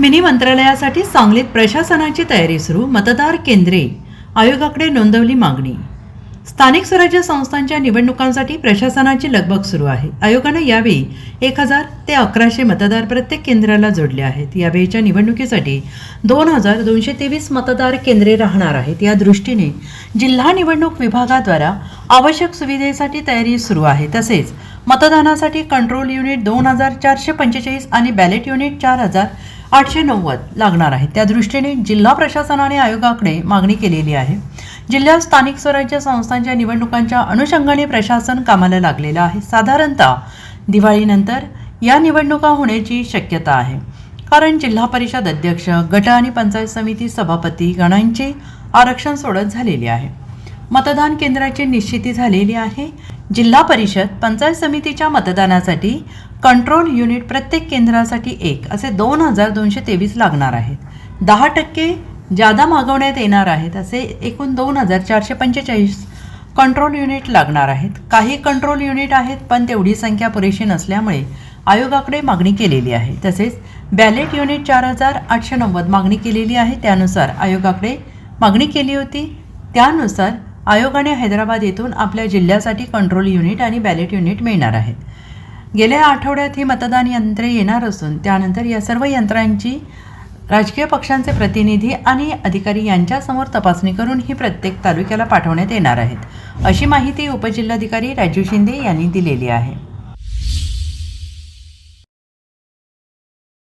Mini मंत्रालयासाठी सांगलीत प्रशासनाची तयारी सुरू मतदार केंद्रे. आयोगाकडे नोंदवली मागणी. स्थानिक स्वराज्य संस्थांच्या निवडणुकांसाठी प्रशासनाची लगबग सुरू आहे. आयोगानं यावेळी एक हजार ते अकराशे मतदार प्रत्येक केंद्राला जोडले आहेत. यावेळीच्या निवडणुकीसाठी दोन हजार दोनशे तेवीस मतदार केंद्रे राहणार आहेत. या दृष्टीने जिल्हा निवडणूक विभागाद्वारा आवश्यक सुविधेसाठी तयारी सुरू आहे. तसेच मतदानासाठी कंट्रोल युनिट दोन हजार चारशे पंचेचाळीस आणि बॅलेट युनिट चार हजार आठशे नव्वद लागणार आहे. त्या दृष्टीने जिल्हा प्रशासनाने आयोगाकडे मागणी केलेली आहे. जिल्ह्यात स्थानिक स्वराज्य संस्थांच्या निवडणुकांच्या अनुषंगाने प्रशासन कामाला लागलेलं आहे. साधारणतः दिवाळीनंतर या निवडणुका होण्याची शक्यता आहे. कारण जिल्हा परिषद अध्यक्ष गट आणि पंचायत समिती सभापती गणांचे आरक्षण सोडत झालेले आहे. मतदान केंद्राची निश्चिती झालेली आहे. जिल्हा परिषद पंचायत समितीच्या मतदानासाठी कंट्रोल युनिट प्रत्येक केंद्रासाठी एक असे दोन हजार दोनशे तेवीस लागणार आहेत. दहा टक्के जादा मागवण्यात येणार आहेत असे एकूण दोन हजार चारशे पंचेचाळीस कंट्रोल युनिट लागणार आहेत. काही कंट्रोल युनिट आहेत पण तेवढी संख्या पुरेशी नसल्यामुळे आयोगाकडे मागणी केलेली आहे. तसेच बॅलेट युनिट चार हजार आठशे नव्वद मागणी केलेली आहे. त्यानुसार आयोगाकडे मागणी केली होती. त्यानुसार आयोगाने हैदराबाद येथून आपल्या जिल्ह्यासाठी कंट्रोल युनिट आणि बॅलेट युनिट मिळणार आहेत. गेल्या आठवड्यात ही मतदान यंत्रे येणार असून त्यानंतर या सर्व यंत्रांची राजकीय पक्षांचे प्रतिनिधी आणि अधिकारी यांच्यासमोर तपासणी करून ही प्रत्येक तालुक्याला पाठवण्यात येणार आहेत. अशी माहिती उपजिल्हाधिकारी राजू शिंदे यांनी दिलेली आहे.